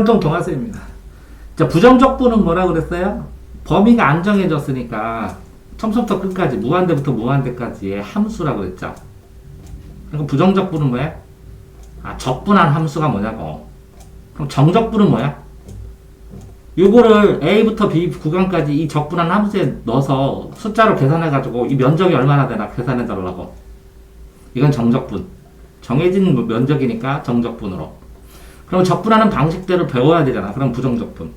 계산통 동화수입니다. 자, 부정적분은 뭐라 그랬어요? 범위가 안 정해졌으니까 처음부터 끝까지 무한대부터 무한대까지의 함수라 그랬죠. 그럼 부정적분은 뭐야? 아, 적분한 함수가 뭐냐고. 그럼 정적분은 뭐야? 요거를 A부터 B 구간까지 이 적분한 함수에 넣어서 숫자로 계산해가지고 이 면적이 얼마나 되나 계산해달라고. 이건 정적분. 정해진 면적이니까 정적분으로. 그럼 적분하는 방식대로 배워야 되잖아. 그럼 부정적분.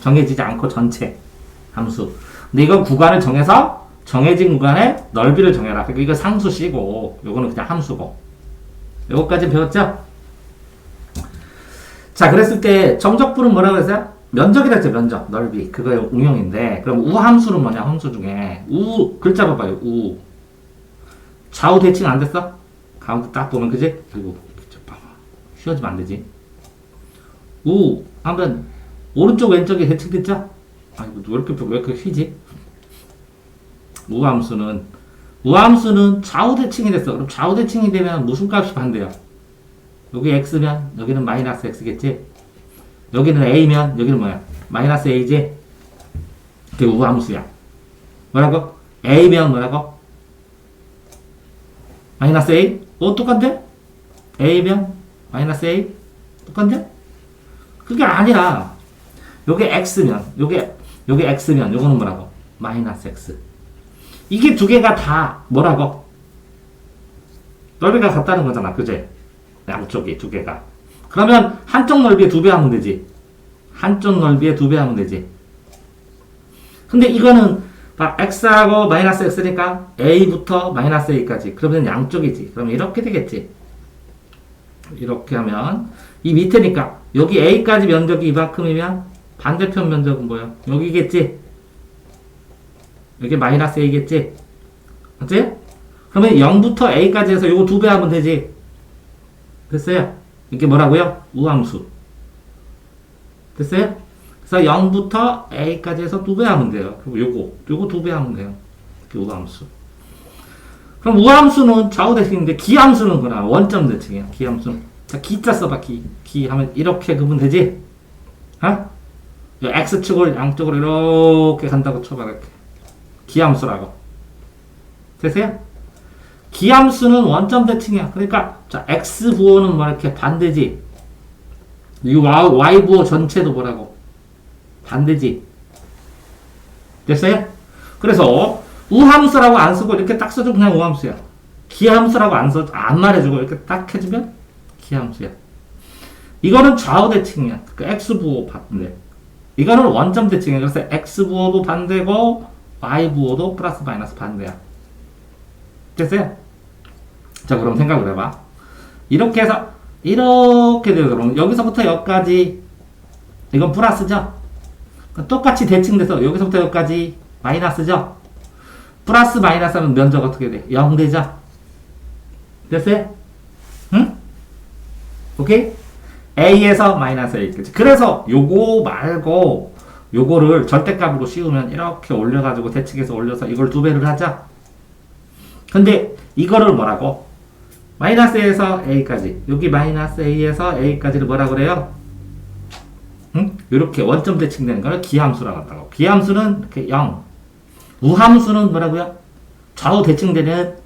정해지지 않고 전체 함수. 근데 이건 구간을 정해서 정해진 구간의 넓이를 정해라. 그러니까 이거 상수 C고, 요거는 그냥 함수고. 요거까지 배웠죠? 자, 그랬을 때 정적분은 뭐라고 했어요? 면적이라 했죠, 면적, 넓이. 그거의 응용인데, 그럼 우함수는 뭐냐, 함수 중에. 우, 글자 봐봐요, 우. 좌우 대칭 안 됐어? 가운데 딱 보면, 그지? 그리고. 휘어지면 안 되지. 우, 하면, 오른쪽, 왼쪽이 대칭됐죠? 아이고, 왜 이렇게, 왜 이렇게 휘지? 우함수는, 우함수는 좌우 대칭이 됐어. 그럼 좌우 대칭이 되면 무슨 값이 반대야? 여기 x면, 여기는 마이너스 x겠지? 여기는 a면 여기는 뭐야? 마이너스 a지? 그게 우함수야. 뭐라고? a면 뭐라고? 마이너스 a? 어 똑같네? a면 마이너스 a? 똑같네? 그게 아니라 요게 x면 요게 요게 x면 요거는 뭐라고? 마이너스 x. 이게 두 개가 다 뭐라고? 넓이가 같다는 거잖아. 그제? 양쪽이 두 개가. 그러면 한쪽 넓이에 두 배 하면 되지. 한쪽 넓이에 두 배 하면 되지. 근데 이거는 막 x하고 마이너스 x니까 a부터 마이너스 a까지. 그러면 양쪽이지. 그럼 이렇게 되겠지. 이렇게 하면 이 밑에니까 여기 a까지 면적이 이만큼이면 반대편 면적은 뭐야? 여기겠지. 여기 마이너스 a겠지. 맞지? 그러면 0부터 a까지 해서 요거 두 배 하면 되지. 됐어요? 이게 뭐라고요? 우함수. 됐어요? 그래서 0부터 a까지 해서 두 배 하면 돼요. 그리고 요거, 요거 두 배 하면 돼요. 이게 우함수. 그럼 우함수는 좌우 대칭인데 기함수는 뭐나 원점 대칭이야. 기함수는. 자, 기자 써봐, 기. 기 하면 이렇게 그으면 되지? 어? 요 x축을 양쪽으로 이렇게 간다고 쳐봐, 이렇게. 기함수라고. 됐어요? 기함수는 원점 대칭이야. 그러니까 자 x 부호는 뭐 이렇게 반대지. 이 y 부호 전체도 뭐라고 반대지. 됐어요? 그래서 우함수라고 안 쓰고 이렇게 딱 써도 그냥 우함수야. 기함수라고 안 써, 안 말해주고 이렇게 딱 해주면 기함수야. 이거는 좌우 대칭이야. 그 x 부호 반대. 이거는 원점 대칭이야. 그래서 x 부호도 반대고 y 부호도 플러스 마이너스 반대야. 됐어요? 자, 그럼 생각을 해봐. 이렇게 해서, 이렇게 돼요. 그럼 여기서부터 여기까지, 이건 플러스죠? 똑같이 대칭돼서 여기서부터 여기까지 마이너스죠? 플러스 마이너스 하면 면적 어떻게 돼? 0 되죠? 됐어요? 응? 오케이? A에서 마이너스 A까지. 그래서 요거 말고 요거를 절대값으로 씌우면 이렇게 올려가지고 대칭해서 올려서 이걸 두 배를 하자. 근데 이거를 뭐라고? 마이너스 에서 a까지 여기 마이너스 a에서 a까지를 뭐라 그래요? 응? 이렇게 원점 대칭되는 거를 기함수라고 한다고. 기함수는 이렇게 0. 우함수는 뭐라고요? 좌우 대칭되는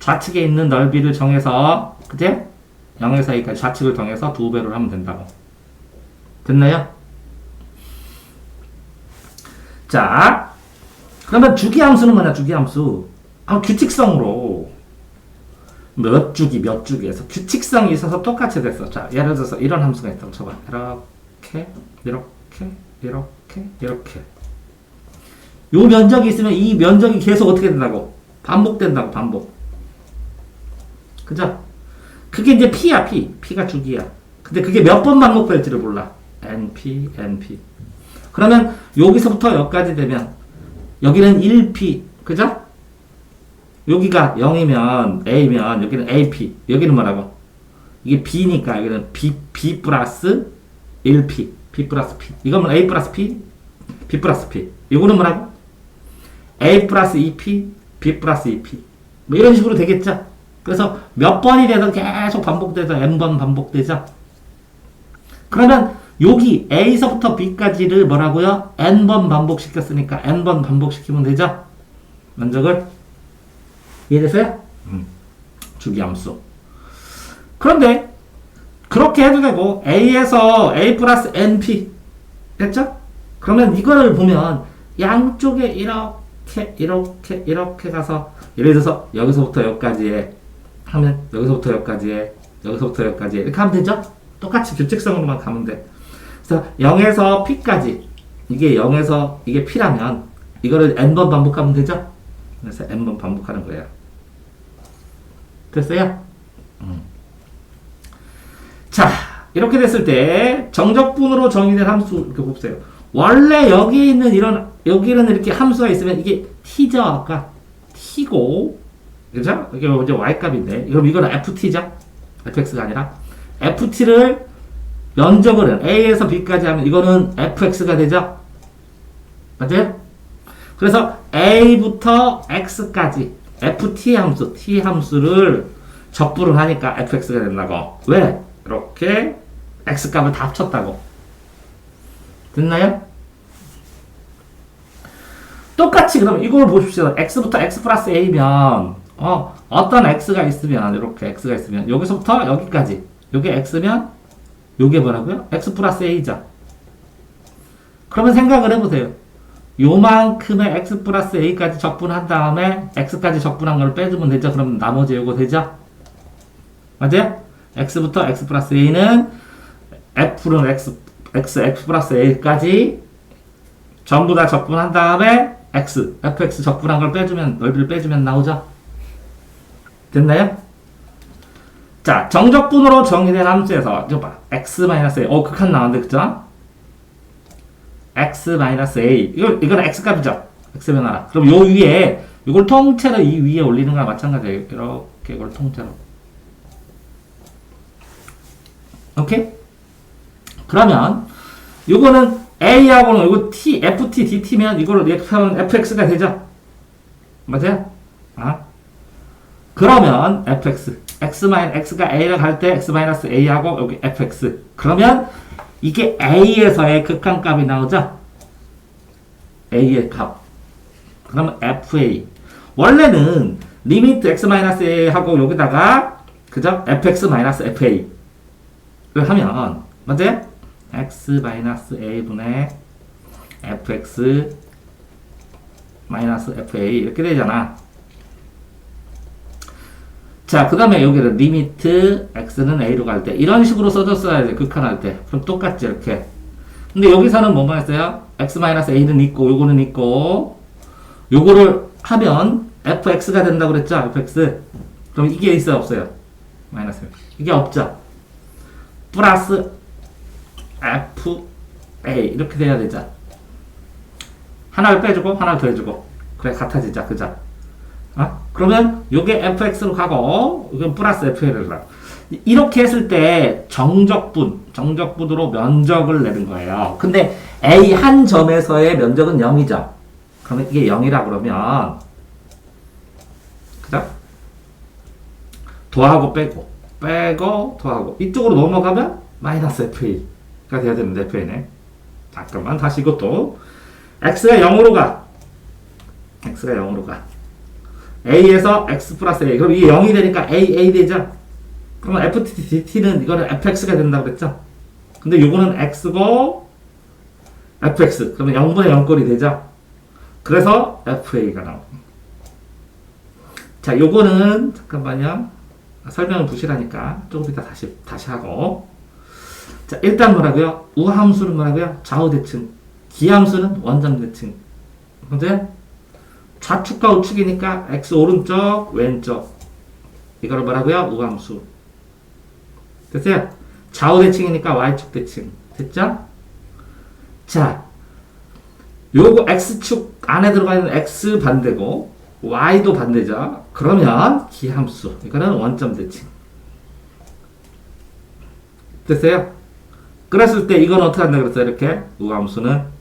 좌측에 있는 넓이를 정해서 그제 0에서 a까지 좌측을 정해서 두 배를 하면 된다고. 됐나요? 자, 그러면 주기함수는 뭐냐? 주기함수. 아, 규칙성으로 몇 주기 몇 주기에서 규칙성이 있어서 똑같이 됐어. 자, 예를 들어서 이런 함수가 있다고 쳐봐. 이렇게 이렇게 이렇게 이렇게 요 면적이 있으면 이 면적이 계속 어떻게 된다고? 반복된다고 반복. 그죠? 그게 이제 p야 p. p가 주기야. 근데 그게 몇 번 반복될지를 몰라. np np. 그러면 여기서부터 여기까지 되면 여기는 1p. 그죠? 여기가 0이면 A면 여기는 AP 여기는 뭐라고? 이게 B니까 여기는 B, B 플러스 1P B 플러스 P 이거는 A 플러스 P B 플러스 P 이거는 뭐라고? A 플러스 2P B 플러스 2P 뭐 이런 식으로 되겠죠? 그래서 몇 번이 돼도 계속 반복돼서 N번 반복되죠? 그러면 여기 A서부터 B까지를 뭐라고요? n번 반복시켰으니까 n번 반복시키면 되죠? 면적을 이해됐어요? 음. 주기함수. 그런데 그렇게 해도 되고 A에서 A 플러스 NP 됐죠? 그러면 이걸 보면 양쪽에 이렇게 이렇게 이렇게 가서 예를 들어서 여기서부터 여기까지에 하면 여기서부터 여기까지에 여기서부터 여기까지 이렇게 하면 되죠? 똑같이 규칙성으로만 가면 돼. 그래서 0에서 P까지 이게 0에서 이게 P라면 이거를 n번 반복하면 되죠? 그래서 n번 반복하는 거예요. 됐어요? 음. 자, 이렇게 됐을 때 정적분으로 정의된 함수 이렇게 봅세요. 원래 여기 있는 이런 여기는 이렇게 함수가 있으면 이게 t죠 아까 t고 그죠? 이게 이제 y 값인데 그럼 이거는 ft죠? fx가 아니라 ft를 면적을 a에서 b까지 하면 이거는 fx가 되죠? 맞아요? 그래서 a부터 x까지 ft 함수, t 함수를 적분을 하니까 fx가 된다고. 왜? 이렇게 x 값을 다 합쳤다고. 됐나요? 똑같이 그럼 이걸 보십시오. x부터 x 플러스 a면 어, 어떤 x가 있으면 이렇게 x가 있으면 여기서부터 여기까지 요게 x면 요게 뭐라고요? x 플러스 a죠. 그러면 생각을 해보세요. 요만큼의 x 플러스 a까지 적분한 다음에 x까지 적분한 걸 빼주면 되죠. 그럼 나머지 요거 되죠? 맞아요? x부터 x 플러스 a는 f는 x, x, x 플러스 a까지 전부 다 적분한 다음에 x, fx 적분한 걸 빼주면, 넓이를 빼주면 나오죠? 됐나요? 자, 정적분으로 정의된 함수에서, 이거 봐. x-a. 어, 극한 나왔는데, 그죠? x-a. 이거, 이건 x 값이죠? x 변화라. 그럼 요 위에, 이걸 통째로 이 위에 올리는 거랑 마찬가지예요. 이렇게 이걸 통째로. 오케이? 그러면, 요거는 A하고는 이거 T, FT, DT면 이거를 이렇게 하면 FX가 되죠? 맞아요? 아? 그러면 fx, x 마이 x가 a를 갈 때 x 마이너스 a하고 여기 fx. 그러면 이게 a에서의 극한값이 나오죠? a의 값. 그러면 fa. 원래는 리미트 x 마이너스 a하고 여기다가 그죠? fx 마이너스 fa를 하면 맞아요? x 마이너스 a분의 fx 마이너스 fa 이렇게 되잖아. 자, 그 다음에 여기를 리미트 x는 a로 갈 때 이런 식으로 써줬어야 돼. 극한할 때. 그럼 똑같지 이렇게. 근데 여기서는 뭐만 했어요? x-a는 있고 요거는 있고 요거를 하면 fx가 된다고 그랬죠? fx. 그럼 이게 있어요? 없어요? 마이너스. 이게 없죠? 플러스 fa 이렇게 돼야 되죠? 하나를 빼주고 하나를 더해주고 그래 같아지자 그죠? 어? 그러면 요게 fx로 가고 이건 플러스 fa를 가. 이렇게 했을 때 정적분, 정적분으로 면적을 내는 거예요. 근데 a 한 점에서의 면적은 0이죠. 그러면 이게 0이라 그러면 그죠? 더하고 빼고 빼고 더하고 이쪽으로 넘어가면 마이너스 fa가 돼야 되는데 fa네. 잠깐만 다시 이것도 x가 0으로 가. x가 0으로 가. A에서 x 플러스 a. 그럼 이게 0이 되니까 a, a 되죠? 그러면 ft는 이거는 fx가 된다고 그랬죠? 근데 요거는 x고 fx. 그러면 0분의 0꼴이 되죠? 그래서 fa가 나옵니다. 자, 요거는 잠깐만요. 설명을 부실하니까 조금 이따 다시 다시 하고. 자, 일단 뭐라고요? 우함수는 뭐라고요? 좌우 대칭. 기함수는 원점 대칭. 맞아요? 좌측과 우측이니까 x 오른쪽, 왼쪽. 이거를 뭐라고요? 우함수. 됐어요? 좌우 대칭이니까 y축 대칭. 됐죠? 자, 요거 x축 안에 들어가 있는 x 반대고 y도 반대죠. 그러면 기함수. 이거는 원점 대칭. 됐어요? 그랬을 때 이건 어떻게 한다 그랬어요? 이렇게 우함수는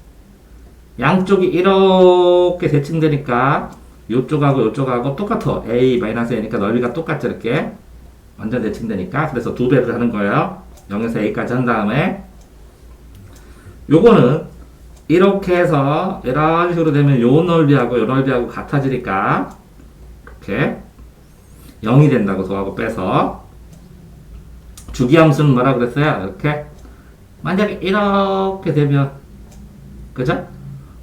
양쪽이 이렇게 대칭되니까 요쪽하고 요쪽하고 똑같아. A-A니까 넓이가 똑같죠. 이렇게. 완전 대칭되니까. 그래서 두 배를 하는 거예요. 0에서 A까지 한 다음에 요거는 이렇게 해서 이런 식으로 되면 요 넓이하고 요 넓이하고 같아지니까 이렇게 0이 된다고 더하고 빼서 주기함수는 뭐라 그랬어요? 이렇게 만약에 이렇게 되면 그죠?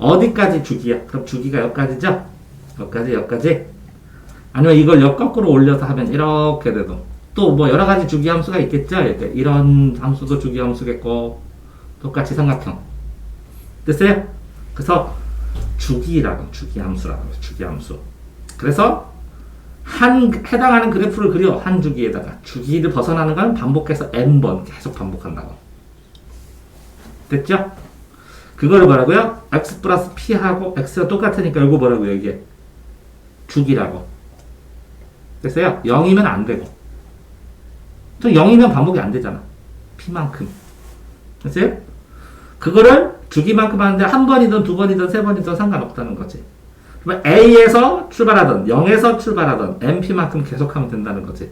어디까지 주기야? 그럼 주기가 여기까지죠? 여기까지 여기까지 아니면 이걸 역 거꾸로 올려서 하면 이렇게 돼도 또 뭐 여러 가지 주기 함수가 있겠죠? 이렇게 이런 함수도 주기 함수겠고 똑같이 삼각형 됐어요? 그래서 주기라고 주기 함수라고. 주기 함수 그래서 한 해당하는 그래프를 그려 한 주기에다가 주기를 벗어나는 건 반복해서 n번 계속 반복한다고 됐죠? 그거를 뭐라고요? x 플러스 p하고 x가 똑같으니까 이거 뭐라고요 이게 주기라고 됐어요? 0이면 안 되고 또 0이면 반복이 안 되잖아 p만큼 됐어요? 그거를 주기만큼 하는데 한 번이든 두 번이든 세 번이든 상관없다는 거지 A에서 출발하던 0에서 출발하던 NP만큼 계속하면 된다는 거지.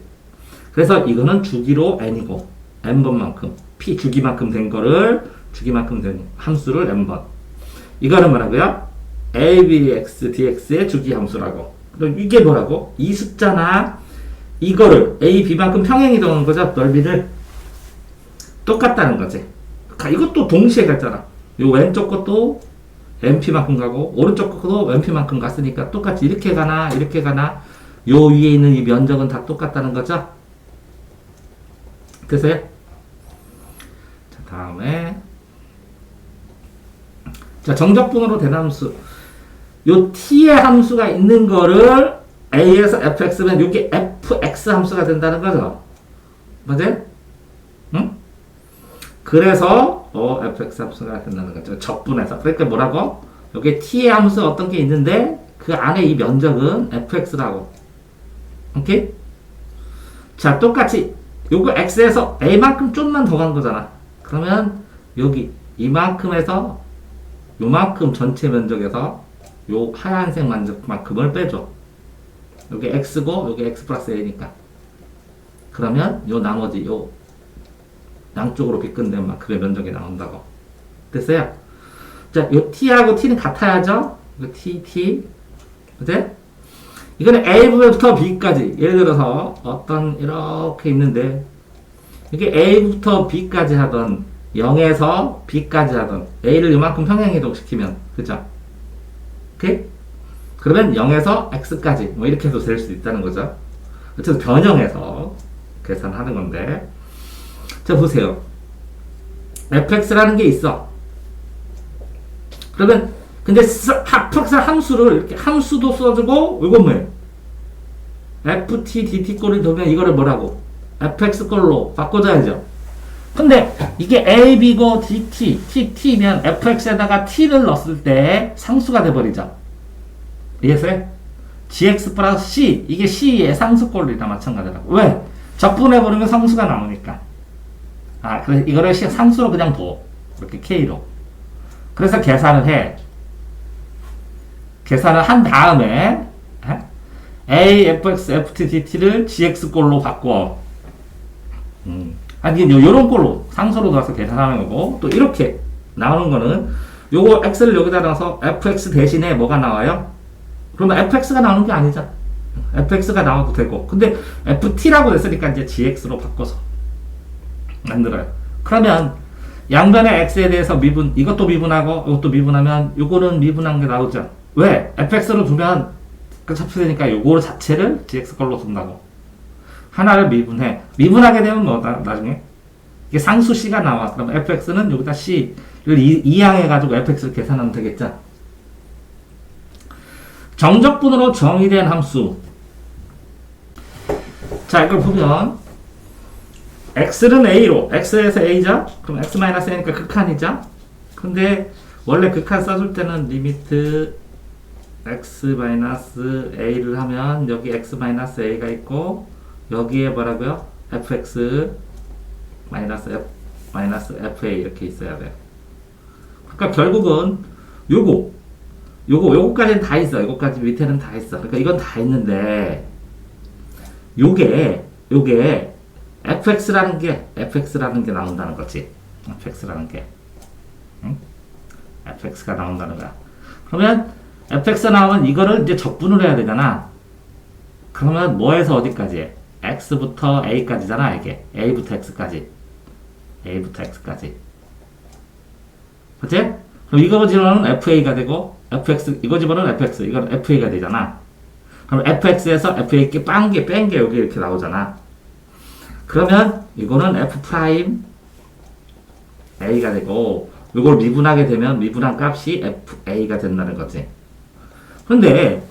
그래서 이거는 주기로 N이고 N번만큼 P 주기만큼 된 거를 주기만큼 된 함수를 N번. 이거는 뭐라고요? ABX DX의 주기 함수라고. 그럼 이게 뭐라고? 이 숫자나 이거를 A, B만큼 평행이 도는 거죠. 넓이를 똑같다는 거지. 가- 이것도 동시에 갔잖아. 요 왼쪽 것도 MP만큼 가고 오른쪽 것도 MP만큼 갔으니까 똑같이 이렇게 가나 이렇게 가나 요 위에 있는 이 면적은 다 똑같다는 거죠. 됐어요? 자 다음에 자 정적분으로 대함수 요 t의 함수가 있는 거를 a에서 fx면 이게 fx 함수가 된다는 거죠. 맞아요? 응? 그래서 어, fx 함수가 된다는 거죠. 적분해서. 그러니까 뭐라고? 여기 t의 함수 어떤 게 있는데 그 안에 이 면적은 fx라고. 오케이? 자, 똑같이 요거 x에서 a만큼 좀만 더 간 거잖아. 그러면 여기 이만큼에서 요만큼 전체 면적에서 요 하얀색 면적만큼을 빼줘. 여기 x고 여기 x 플러스 a니까. 그러면 요 나머지 요 양쪽으로 비끈된 만큼의 면적이 나온다고. 됐어요? 자, 요 t하고 t는 같아야죠? 이거 t, t. 그제? 이거는 a 부터 b까지. 예를 들어서 어떤 이렇게 있는데 이게 a부터 b까지 하던 0에서 b까지 하던 a를 이만큼 평행 이동시키면 그죠? 오케이? 그러면 0에서 x까지 뭐 이렇게 해도 될 수 있다는 거죠. 어쨌든 변형해서 계산하는 건데 자 보세요. fx라는 게 있어. 그러면 근데 fx 함수를 이렇게 함수도 써주고 이건 뭐예요? ft dt 꼴을 두면 이거를 뭐라고? fx 꼴로 바꿔줘야죠. 근데 이게 a b고 dt t t면 fx에다가 t를 넣었을 때 상수가 돼버리죠. 이해했어요? gx 플러스 c 이게 c의 상수꼴이나 마찬가지라고. 왜? 적분해버리면 상수가 나오니까. 아, 그래서 이거를 시- 상수로 그냥 둬. 이렇게 K로. 그래서 계산을 해. 계산을 한 다음에, 에? A, fx, ft, dt를 gx꼴로 바꿔. 음. 아니, 요, 요런 꼴로 상수로 넣어서 계산하는 거고, 또 이렇게 나오는 거는, 요거 x를 여기다 넣어서 fx 대신에 뭐가 나와요? 그러면 fx가 나오는 게 아니죠. fx가 나와도 되고. 근데 ft라고 됐으니까 이제 gx로 바꿔서. 만들어요. 그러면 양변의 x에 대해서 미분 이것도 미분하고 이것도 미분하면 요거는 미분한 게 나오죠. 왜? fx로 두면 그 접수되니까 요거 자체를 gx 걸로 둔다고. 하나를 미분해. 미분하게 되면 뭐 나, 나중에 이게 상수 c가 나와. 그럼 fx는 여기다 c를 이- 이항해 가지고 fx를 계산하면 되겠죠. 정적분으로 정의된 함수. 자, 이걸 보면 x는 a로 x에서 a죠? 그럼 x 마이너스 a니까 극한이죠? 근데 원래 극한 써줄 때는 리미트 x 마이너스 a를 하면 여기 x 마이너스 a가 있고 여기에 뭐라고요? fx 마이너스 f 마이너스 fa 이렇게 있어야 돼요. 그러니까 결국은 요거 요거 요거까지는 다 있어. 요거까지 밑에는 다 있어. 그러니까 이건 다 있는데 요게 요게 fx라는 게 fx라는 게 나온다는 거지. fx라는 게. 응? fx가 나온다는 거야. 그러면 fx 나오면 이거를 이제 적분을 해야 되잖아. 그러면 뭐에서 어디까지 해? X부터 a까지잖아, 이게. a부터 x까지. a부터 x까지. 그치? 그럼 이거 집어넣으면 fa가 되고, fx, 이거 집어넣으면 fx, 이건 fa가 되잖아. 그럼 fx에서 fa 께 빤게, 뺀 게 여기 이렇게 나오잖아. 그러면 이거는 f 프라임 a가 되고, 이걸 미분하게 되면 미분한 값이 fa가 된다는 거지. 근데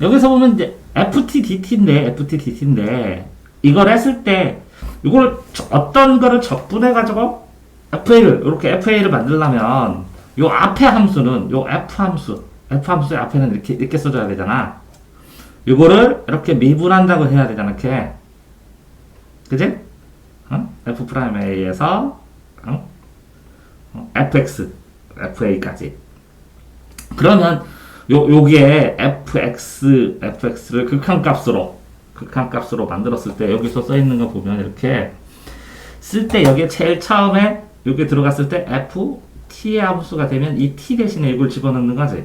여기서 보면 이제 ft dt인데 ft dt인데 이걸 했을 때 이걸 저- 어떤 거를 적분해 가지고 fa를 이렇게 fa를 만들려면 요 앞에 함수는 요 f 함수 f 함수의 앞에는 이렇게 이렇게 써줘야 되잖아. 이거를 이렇게 미분한다고 해야 되잖아, 이렇게. 그지? 어? f 프라임 a에서 어? 어, fx fa까지. 그러면 요 요게 fx fx를 극한값으로 극한값으로 만들었을 때 여기서 써 있는 거 보면 이렇게 쓸 때 여기에 제일 처음에 여기 들어갔을 때 f t의 함수가 되면 이 t 대신에 이걸 집어넣는 거지.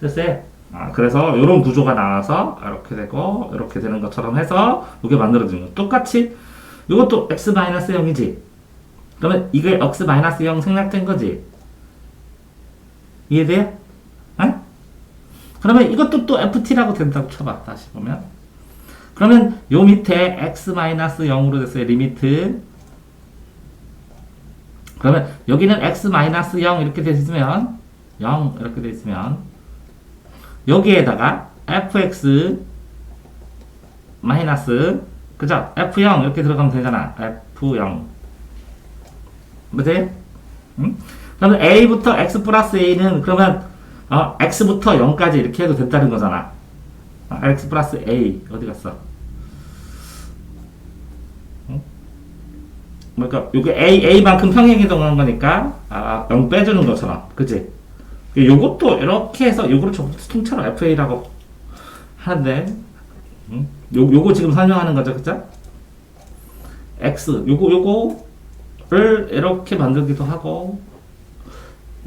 됐어요? 아, 그래서 이런 구조가 나와서 이렇게 되고 이렇게 되는 것처럼 해서 이게 만들어지는 거. 똑같이 이것도 x 0이지. 그러면 이게 x 0 생략된 거지. 이해돼요? 응? 그러면 이것도 또 ft라고 된다고 쳐봐. 다시 보면. 그러면 요 밑에 x-0으로 됐어요. 리미트. 그러면 여기는 x-0 이렇게 돼 있으면 0 이렇게 돼 있으면 여기에다가 fx 마이너스 그죠? f0 이렇게 들어가면 되잖아. f0 맞지? 응? 그러면 a부터 x 플러스 a는 그러면 어, x부터 0까지 이렇게 해도 된다는 거잖아. 어, x 플러스 a 어디 갔어? 응? 그러니까 요게 a a만큼 평행 이동하는 거니까 아, 0 빼주는 것처럼, 그지? 요것도 이렇게 해서 요거를 좀 통째로 fa라고 하는데, 응? 요 요거 지금 설명하는 거죠, 그죠? x 요거 요거를 이렇게 만들기도 하고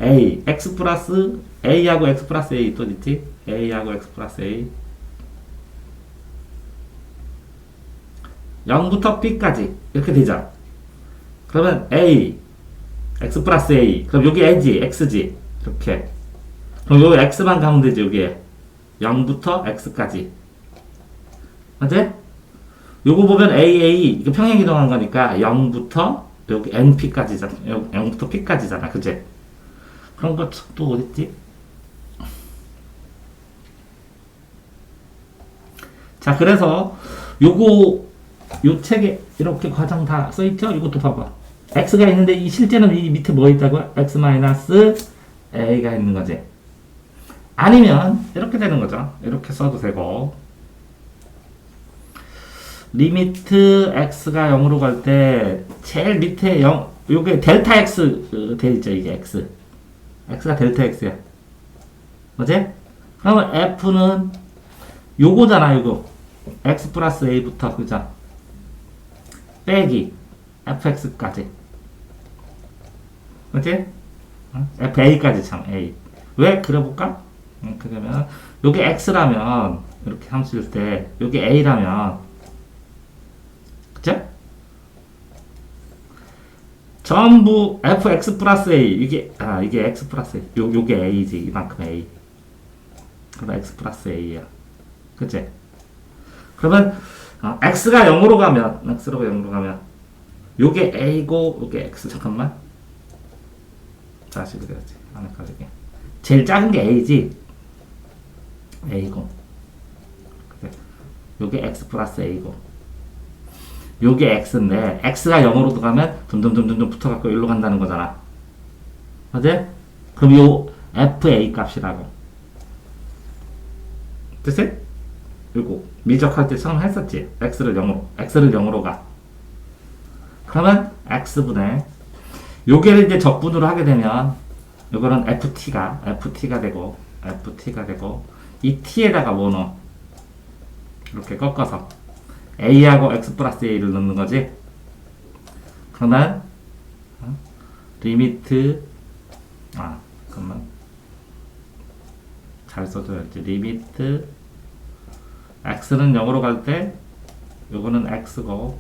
a x 플러스 a하고 x 플러스 a 또 있지? A하고 x 플러스 a. 0부터 b까지 이렇게 되죠? 그러면 a x 플러스 a. 그럼 여기 a지 x지? 이렇게. 그럼 여기 x만 가면 되지 여기에. 0부터 x까지. 맞지? 요거 보면 AA 이거 평행 이동한 거니까 0부터 여기 NP까지잖아. 0부터 P까지잖아. 그지? 그런 거 또 어딨지? 자, 그래서 요거 요 책에 이렇게 과정 다 써 있죠? 이것도 봐봐. x가 있는데 이 실제는 이 밑에 뭐 있다고요? x 마이너스 a가 있는 거지. 아니면 이렇게 되는 거죠. 이렇게 써도 되고. 리미트 x가 0으로 갈 때 제일 밑에 0 요게 델타 x 돼 있죠 이게 x x가 델타 x야 뭐지? 그러면 f는 요거잖아 요거 x 플러스 a부터 그죠? 빼기 fx까지? 어? fa까지 참 a 왜 그려볼까? 음, 그러면 요게 x라면 이렇게 함수일 때 요게 a라면 그죠? 전부 fx 플러스 a. 이게 아 이게 x 플러스 a. 요 요게 a지 이만큼 a. 그럼 x 플러스 a야. 그치? 그러면 어, x가 0으로 가면 x로 0으로 가면 요게 a고 요게 x. 잠깐만. 다시 그려야지. 안 헷갈리게. 제일 작은 게 a지? A고. 그래. 요게 x 플러스 a고 요게 x인데 x가 0으로 들어가면 점점점점 붙어갖고 일로 간다는 거잖아. 맞지? 그럼 요 fa 값이라고. 됐어요? 요거 미적할 때 처음 했었지. x를 0으로 x를 0으로 가. 그러면 x분의 요게를 이제 적분으로 하게 되면 요거는 ft가 ft가 되고 ft가 되고 이 t에다가 뭐 넣어? 이렇게 꺾어서 a하고 x 플러스 a를 넣는 거지. 그러면 어? 리미트 아 잠깐만. 잘 써줘야지. 리미트 x는 0으로 갈 때 요거는 x고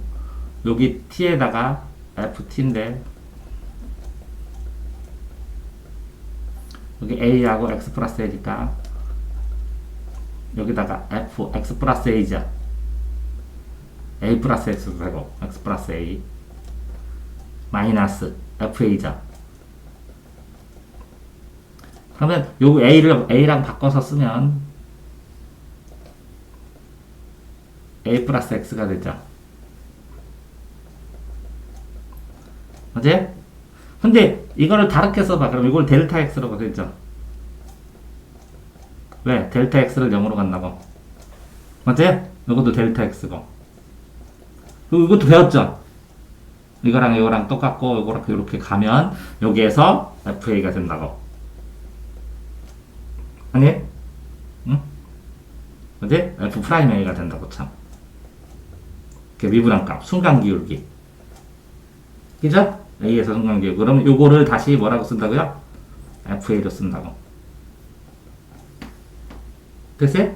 여기 t에다가 ft인데 여기 a하고 x 플러스 a니까 여기다가 f x 플러스 a자 a 플러스 x도 되고 x 플러스 a 마이너스 fa자 그러면 요 a를 a랑 바꿔서 쓰면 a 플러스 x가 되죠 맞지? 근데 이거를 다르게 써봐 그럼 이걸 델타 x라고 되죠 왜? 델타 x를 0으로 간다고 맞지? 이것도 델타 x고 이것도 배웠죠? 이거랑 이거랑 똑같고 이거랑 이렇게 가면 여기에서 FA가 된다고 아니? 응? 그지? F 프라임 A가 된다고 참 이렇게 미분한 값 순간 기울기 그죠? A에서 순간 기울기 그럼 요거를 다시 뭐라고 쓴다고요? FA로 쓴다고 됐어요?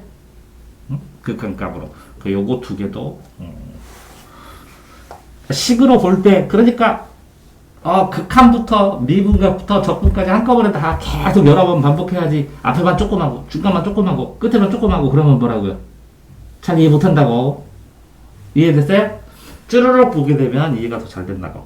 응? 극한값으로 그 요거 두 개도 음. 식으로 볼 때 그러니까 어, 극한부터 미분값부터 적분까지 한꺼번에 다 계속 여러 번 반복해야지 앞에만 조그마고 중간만 조그마고 끝에만 조그마고 그러면 뭐라고요? 잘 이해 못한다고 이해됐어요? 쭈르륵 보게 되면 이해가 더 잘 된다고